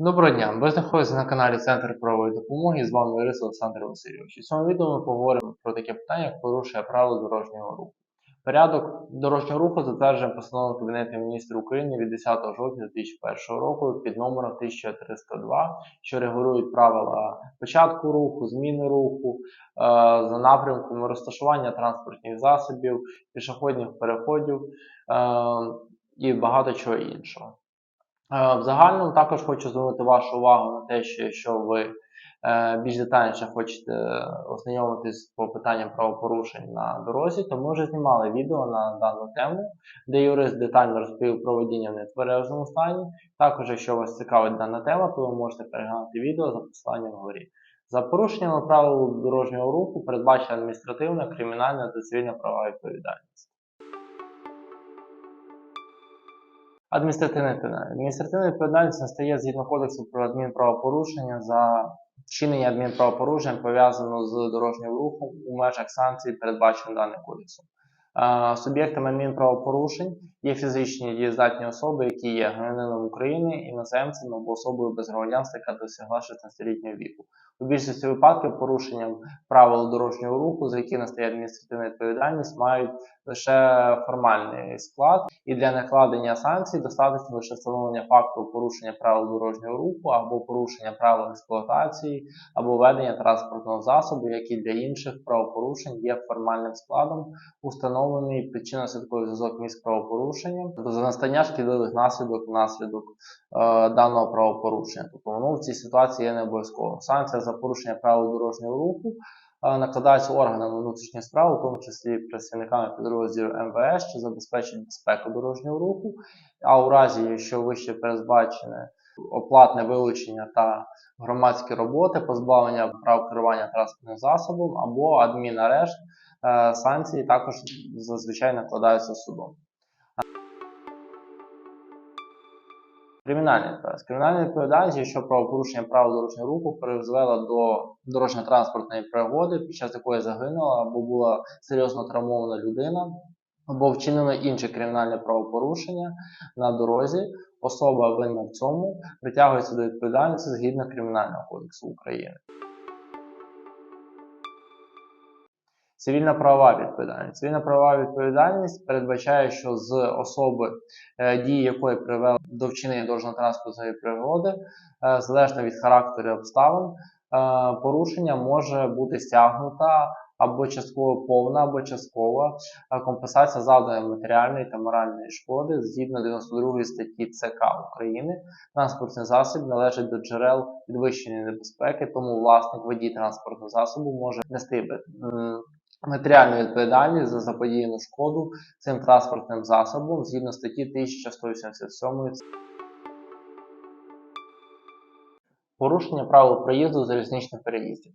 Доброго дня! Ви знаходитесь на каналі Центр правової допомоги. З вами Ірис Олександр Васильович. У цьому відео ми поговоримо про таке питання, як порушує правила дорожнього руху. Порядок дорожнього руху затверджений постановою Кабінету міністрів України від 10 жовтня 2001 року під номером 1302, що регулюють правила початку руху, зміни руху, е, за напрямком розташування транспортних засобів, пішохідних переходів е, і багато чого іншого. Е, В загальному також хочу звернути вашу увагу на те, що якщо ви е, більш детальніше хочете ознайомитись по питанням правопорушень на дорозі, то ми вже знімали відео на дану тему, де юрист детально розповів про водіння в нетверезому стані. Також, якщо вас цікавить дана тема, то ви можете переглянути відео за посиланням вгорі. За порушеннями правил дорожнього руху передбачена адміністративна, кримінальна та цивільна права відповідальність. Адміністративна відповідальність. Адміністративна відповідальність настає згідно кодексу про адмінправопорушення за вчинення адмінправопорушень пов'язано з дорожнім рухом у межах санкцій, передбачених даним кодексом. Е, Суб'єктами адмінправопорушень є фізичні дієздатні особи, які є громадянином України, іноземцем або особою без громадянства, яка досягла 16-літнього віку. У більшості випадків порушенням правил дорожнього руху, за які настає адміністративна відповідальність, мають лише формальний склад, і для накладення санкцій достатньо лише встановлення факту порушення правил дорожнього руху або порушення правил експлуатації, або ведення транспортного засобу, як і для інших правопорушень є формальним складом, установлений причинно-слідковий зв'язок між правопорушенням до настання шкідливих наслідок внаслідок е, даного правопорушення. Тобто воно в цій ситуації є не обов'язково. Санкція за порушення правил дорожнього руху е, накладається органами внутрішніх справ, у тому числі працівниками підрозділів МВС, що забезпечують безпеку дорожнього руху. А у разі, якщо вище передбачене оплатне вилучення та громадські роботи, позбавлення прав керування транспортним засобом або адмінарешт, е, санкції також зазвичай накладаються судом. Кримінальна відповідальність. Кримінальна відповідальність, якщо правопорушення правил дорожнього руху призвела до дорожньо-транспортної пригоди, під час якої загинула або була серйозно травмована людина, або вчинено інше кримінальне правопорушення на дорозі, особа винна в цьому притягується до відповідальності згідно Кримінального кодексу України. Цивільна правова відповідальність. Цивільна правова відповідальність передбачає, що з особи, е, дії якої привели до вчинення дорожньо-транспортної пригоди, е, залежно від характеру обставин, е, порушення може бути стягнута або частково повна, або часткова компенсація завданої матеріальної та моральної шкоди згідно 92 статті ЦК України. Транспортний засіб належить до джерел підвищеної небезпеки, тому власник водій транспортного засобу може нести матеріальну відповідальність за заподіяну шкоду цим транспортним засобом згідно статті 1187 Порушення правил проїзду залізничних переїздів.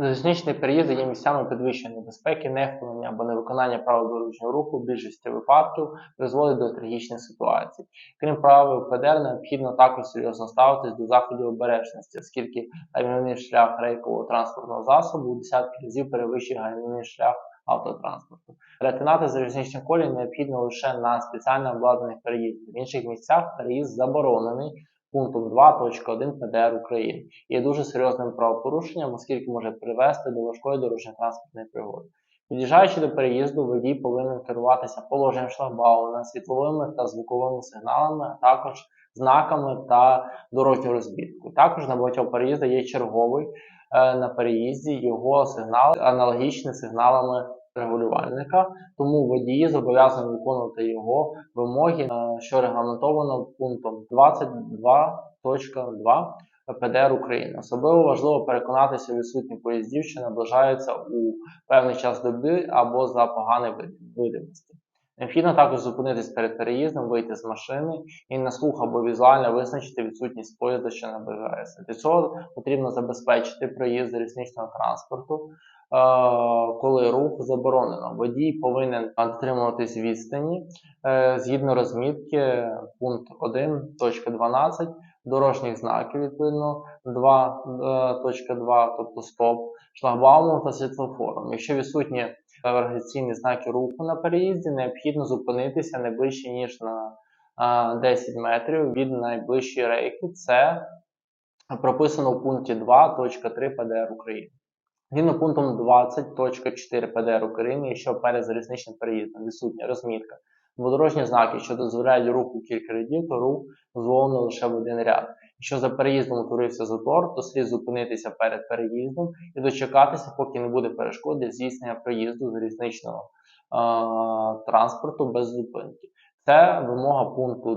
Залізничні переїзди є місцями підвищеної небезпеки, нехтування або невиконання правил дорожнього руху в більшості випадків призводить до трагічних ситуацій. Крім правил ПДР, необхідно також серйозно ставитись до заходів обережності, оскільки гальмівний шлях рейкового транспортного засобу у десятки разів перевищує гальмівний шлях автотранспорту. Перетинати залізничні колії необхідно лише на спеціально обладнаних переїздах. В інших місцях переїзд заборонений пунктом 2.1 ПДР України є дуже серйозним правопорушенням, оскільки може привести до важкої дорожньо-транспортної пригоди. Під'їжджаючи до переїзду, водій повинен керуватися положенням шлагбаума, світловими та звуковими сигналами, а також знаками та дорожньою розміткою. Також на багатьох переїздах є черговий е, на переїзді його сигнал аналогічні сигналами регулювальника, тому водії зобов'язані виконувати його вимоги, е, що регламентовано пунктом 22.2 ПДР України. Особливо важливо переконатися відсутні поїздів, що наближаються у певний час доби або за поганої видимості. Необхідно також зупинитись перед переїздом, вийти з машини і на слух або візуально визначити відсутність поїзда, що наближається. Для цього потрібно забезпечити проїзд залізничного транспорту, е, коли рух заборонено. Водій повинен дотримуватись відстані е, згідно розмітки пункт 1.12 дорожніх знаків, відповідно 2.2, тобто стоп, шлагбаумом та світлофором. Якщо відсутні організаційні знаки руху на переїзді, необхідно зупинитися не ближче, ніж на 10 метрів від найближчої рейки. Це прописано у пункті 2.3 ПДР України. Згідно пунктом 20.4 ПДР України, якщо перед залізничним переїздом відсутня розмітка дводорожні знаки, що дозволяють руху кілька рядів, то рух дозволено лише в один ряд. Якщо за переїздом утворився затор, то слід зупинитися перед переїздом і дочекатися, поки не буде перешкод для здійснення проїзду залізничного е, транспорту без зупинки. Це вимога пункту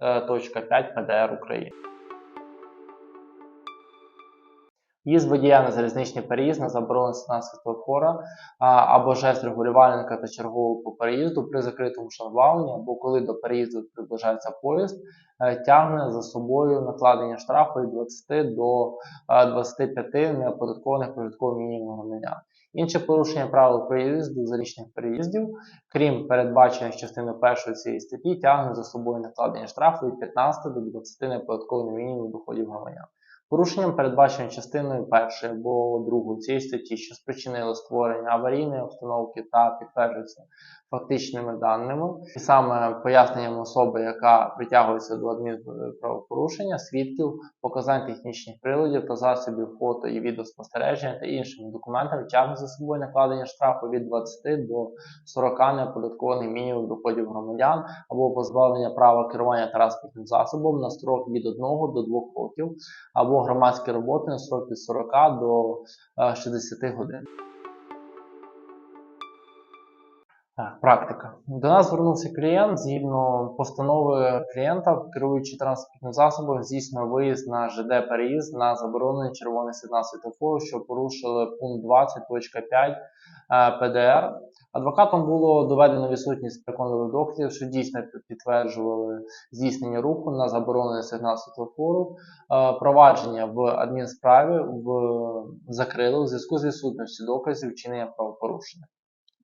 20.5 ПДР України. Їзд водія на залізничний переїзд на заборонений сигнал світлофора або жест регулювальника та чергового по переїзду при закритому шлагбаумі, або коли до переїзду приближається поїзд, е, тягне за собою накладення штрафу від 20 до е, 25 неоподаткованих прожиткових мінімумів громадян. Інше порушення правил проїзду залічних переїздів, крім передбачених частиною першої цієї статті, тягне за собою накладення штрафу від 15 до 20 неоподаткованих мінімумів доходів громадян. Порушенням передбачено частиною першої або другої цієї статті, що спричинило створення аварійної обстановки та підтверджується фактичними даними, і саме поясненням особи, яка притягується до адмінправопорушення, свідків, показань технічних приладів та засобів фото і відеоспостереження та іншими документами тягне за собою накладення штрафу від 20 до 40 неоподаткованих мінімумів доходів громадян або позбавлення права керування транспортним засобом на строк від 1 до 2 років, або громадські роботи на строк від 40 до е, 60 годин. Практика. До нас звернувся клієнт згідно постанови клієнта, керуючи транспортним засобом, здійснює виїзд на ЖД переїзд на заборонений червоний сигнал світлофору, що порушили пункт 20.5 е, ПДР. Адвокатом було доведено відсутність переконливих доказів, що дійсно підтверджували здійснення руху на заборонений сигнал світлофору. Е, Провадження в адмінсправі в закрили у зв'язку з відсутністю доказів вчинення правопорушення.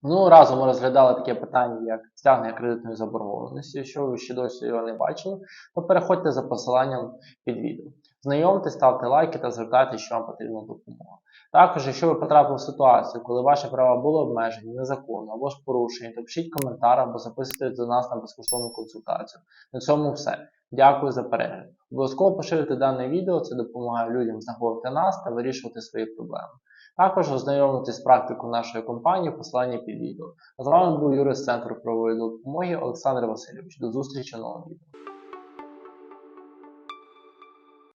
Ну, разом ми розглядали таке питання, як стягнення кредитної заборгованості. Якщо ви ще досі його не бачили, то переходьте за посиланням під відео. Знайомтесь, ставте лайки та звертайтеся, що вам потрібна допомога. Також, якщо ви потрапили в ситуацію, коли ваші права були обмежені незаконно або ж порушені, то пишіть коментар або записуйтесь до нас на безкоштовну консультацію. На цьому все. Дякую за перегляд. Обов'язково поширюйте дане відео, це допомагає людям знаходити нас та вирішувати свої проблеми. Також ознайомитись з практикою нашої компанії в посиланні під відео. З вами був юрист Центру правової допомоги Олександр Васильович. До зустрічі в новому відео.